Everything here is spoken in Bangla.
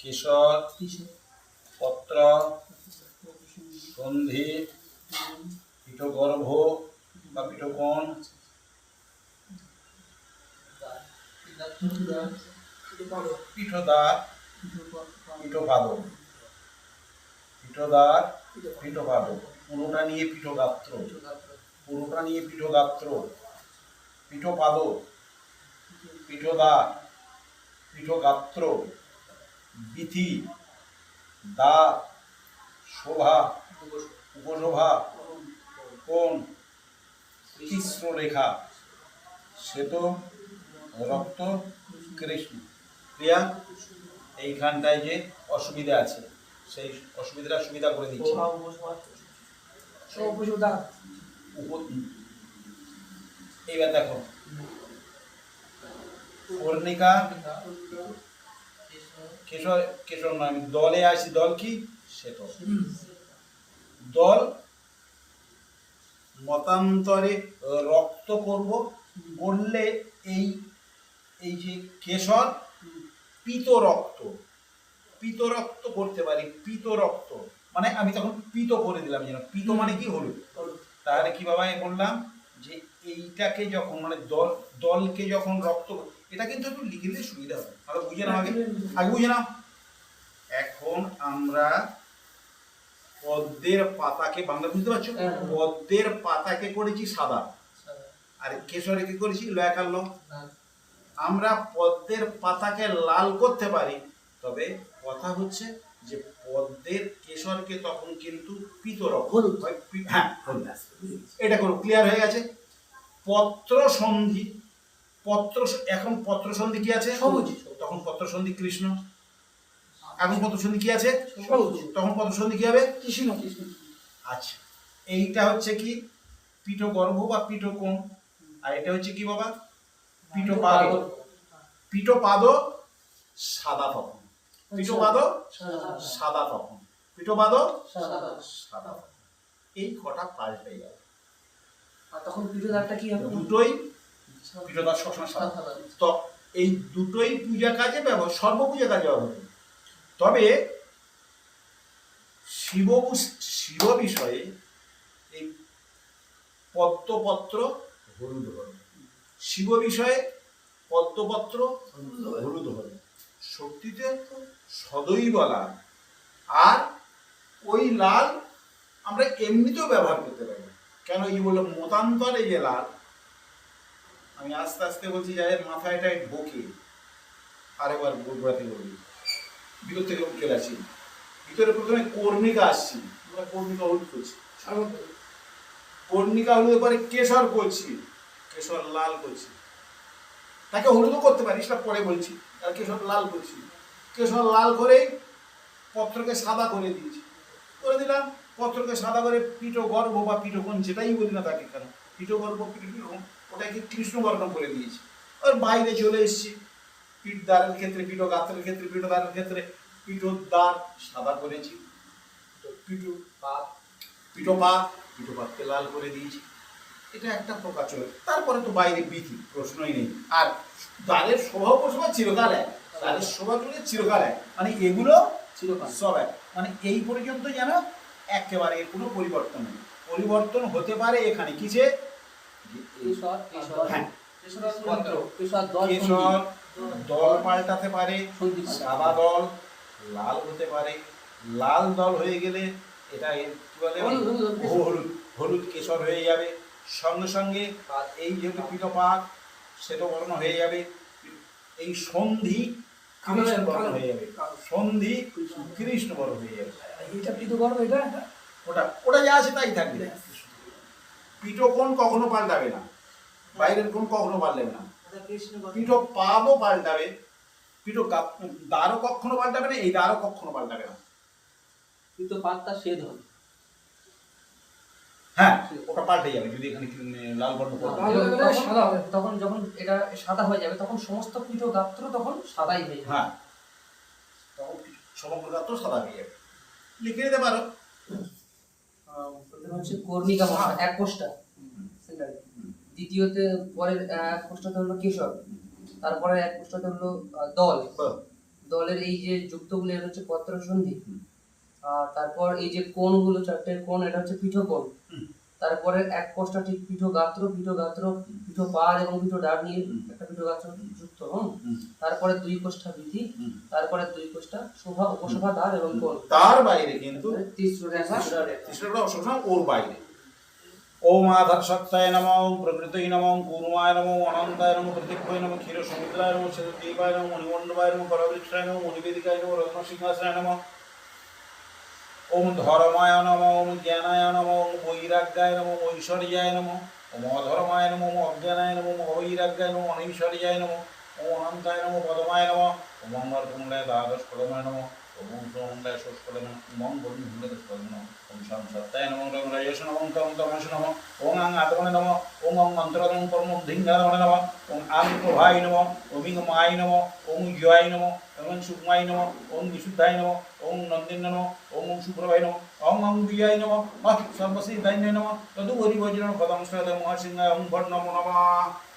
কেশর পত্র সন্ধি পিঠগর্ভ বা পিঠকোণ। পিঠদার পিঠপাদ পিঠদার পিঠপাদ পুরোটা নিয়ে পিঠগাত্র। পুরোটা নিয়ে পিঠগাত্র। পিঠপাদ পিঠদার পিঠগাত্র। বিথি দা শোভা উপশোভা কোন রেখা শ্বেত রক্ত কৃষ্ণ। প্রিয়া এইখানটায় যে অসুবিধা আছে সেই অসুবিধাটা সুবিধা করে দিচ্ছি। এইবার দেখো। কর্ণিকা কেশর কেশর নয় আমি দলে আসি দল কি? শ্বেত দল মতান্তরে রক্ত করব বললে এই এই যে কেশর পিত রক্ত পিত রক্ত করতে পারি পিত রক্ত মানে আমি তখন পিত করে দিলাম যেন পিত মানে কি হলুদ। তাহলে কি বাবা বললাম যে এইটাকে যখন মানে দল দলকে যখন রক্ত এটা কিন্তু একটু লিখে দিলে সুবিধা হবে। আগে বুঝে নাও আগে। আগে বুঝে নাও। এখন আমরা পদ্মের পাতাকে বাংলা বুঝতে পারছ? হ্যাঁ। পদ্মের পাতাকে করেছি? সাদা। আর কেশরে কি করেছি? লয়া কালো। আমরা পদ্মের পাতাকে লাল করতে পারি। তবে কথা হচ্ছে যে পদ্মের কেশরকে তখন কিন্তু পিতরক হলুদ। হয় পি- হ্যাঁ এটা করো ক্লিয়ার হয়ে গেছে? পত্র সন্ধি। পত্র এখন পত্র সন্ধি কি আছে? সবুজ। তখন পত্র সন্ধি কৃষ্ণ। এখন পত্র সন্ধি কি আছে? সবুজ। তখন পত্র সন্ধি কি হবে? কৃষ্ণ আচ্ছা। এইটা হচ্ছে কি? পিঠ গর্ভ বা পিঠ কোণ আর এটা হচ্ছে কি বাবা? পিঠ পাদ পিঠ পাদ সাদা তখন পিঠ পাদ সাদা তখন পিঠ পাদ সাদা তখন এই কটা পাল্টে যাবে আর তখন পিঠোদারটা কি হবে? দুটোই সবসময় তো এই দুটোই পূজা কাজে ব্যবহার সর্বপূজা কাজে ব্যবহার তবে শিব শিব বিষয়ে এই পদ্মপত্র হলুদ হবে শিব বিষয়ে পদ্মপত্র হলুদ হবে শক্তিতে সদই বলা। আর ওই লাল আমরা এমনিতেও ব্যবহার করতে পারি কেন এই বলল মতান্তরে যে লাল আমি আস্তে আস্তে বলছি যাদের মাথায় এটাই ঢোকে আরেকবার গোড়াতে বলবি ভিতর থেকে চলে আসি। ভিতরে প্রথমে কর্ণিকা আসছি। আমরা কর্ণিকা হলুদ করছি। কর্ণিকা হলুদের পরে কেশর করছি। কেশর লাল করছি। তাকে হলুদও করতে পারি সেটা পরে বলছি। আর কেশর লাল করছি। কেশর লাল করেই পত্রকে সাদা করে দিয়েছি। করে দিলাম। পত্রকে সাদা করে পিঠো গর্ভ বা পিঠোকোণ যেটাই বলি না তাকে কেন? পিঠো গর্ভ পিঠোকোণ। ওটাকে কৃষ্ণবর্ণ করে দিয়েছি। ওর বাইরে চলে এসেছি। পিঠ দ্বারের ক্ষেত্রে পিঠো গাত্রের ক্ষেত্রে পিঠো দ্বারের ক্ষেত্রে। পিঠো দ্বার সাদা করেছি। পিঠো পাত পিঠো পাত পিঠো পাতকে লাল করে দিয়েছি। এটা একটা প্রকার চলে। তারপরে তো বাইরে বিধি প্রশ্নই নেই। আর দ্বারের স্বভাব প্রসভা চিরকাল এক। দ্বারের স্বভাব চলে চিরকাল এক। মানে এগুলো চিরকাল। সব এক। মানে এই পর্যন্ত যেন একেবারে কোনো পরিবর্তন নেই। পরিবর্তন হতে পারে এখানে। কিসে? কেশর হ্যাঁ। দল পাল্টাতে পারে সাদা দল লাল হতে পারে। লাল দল হয়ে গেলে এটা কি বলে? হলুদ, কেশর। হয়ে যাবে। সঙ্গে সঙ্গে এই যেহেতু পিঠপাত সেটা বর্ণ হয়ে যাবে। এই সন্ধি কৃষ্ণ বর্ণ হয়ে যাবে। সন্ধি কৃষ্ণ বর্ণ। হয়ে যাবে। এটা এটা এটা? ওটা ওটা যা আছে তাই থাকবে। পিঠো কোণ কখনো পাল্টাবে না। বাইরের কোণ কখনো পাল্টাবে না। পিঠো পাবও পাল্টাবে পিঠো দ্বারও কখনো পাল্টাবে না এই দ্বারও কখনো পাল্টাবে না। পিঠো পাতটা শেদ হবে। হ্যাঁ ওটা পাল্টে যাবে যদি এখানে লাল বর্ণ সাদা হবে তখন যখন এটা সাদা হয়ে যাবে তখন সমস্ত পিঠো গাত্র তখন সাদাই হয়ে যাবে। হ্যাঁ। তখন সমগ্র গাত্র সাদা হয়ে যাবে। লিখে দিতে পারো। প্রথমে হচ্ছে কর্ণিকা মহা এক কোষ্টা দ্বিতীয়তে পরের এক কোষ্টাতে হলো কেশর তারপরে এক কোষ্ঠটা হলো দল। দলের এই যে যুক্তগুলো এটা হচ্ছে পত্র সন্ধি আর তারপর এই যে কোণগুলো চারটে কোণ এটা হচ্ছে পীঠকোণ। তারপরে এক কোষটা ঠিক পীঠ গাত্র পীঠ গাত্র পীঠ পাদ এবং পীঠ ডাক নিয়ে একটা পীঠ গাত্র যুক্ত। তারপরে দুই কোষ্ঠা বৃদ্ধি তারপরে দুই কোষ্ঠা শোভা উপশোভা দ্বার এবং কোণ তার বাইরে কিন্তু সবসময় ওর বাইরে। ওম আধার সত্তায় নম ওম প্রকৃতই নম কুর্মায় নম অনন্তায় নম প্রতীক্ষয় নম ক্ষীর সমুদ্রায় নম দেবায় নম মণিমণ্ডবায় নম পরবৃক্ষায় নম মণিবেদিকায় নম রত্ন সিংহাসনায় নম। ওম ধর্মায় নম ওম জ্ঞানায় নম ওম বৈরাগ্যায় নম ঐশ্বর্যায় নম ওম অধর্মায় নম ওম অজ্ঞানায় নম ওম অবৈরাগ্যায় নম অনৈশ্বর্যায় নম। ওম অনন্তায় নম পদমায় নম ওম অঙ্গরকুণ্ডায় দ্বাদশ পদমায় নম ওম সোমণ্ডায় ষষ্ঠপদম ওম গরুণ হুণ্ডদশ পদম ওম শাম সত্তায় নম ওম রাজেশ নম ওম তম তমস নম ওম আং আতমনে নম ওম অং অন্তরদম পরমোদ্ধিঙ্গাদমনে নম ওম আং প্রভায় নম ইং মায় নম ওম ইয়ায় নম ওম সুকুমায় নম ওম বিশুদ্ধায় নম ওম নন্দিন নম ওম সুপ্রভায় নম ওম অং বিয়ায় নম আহ সর্বসিদ্ধায় নম তদু হরি বজ্র পদম শ্রদ মহাসিংহায় ওম ভট নমো নমঃ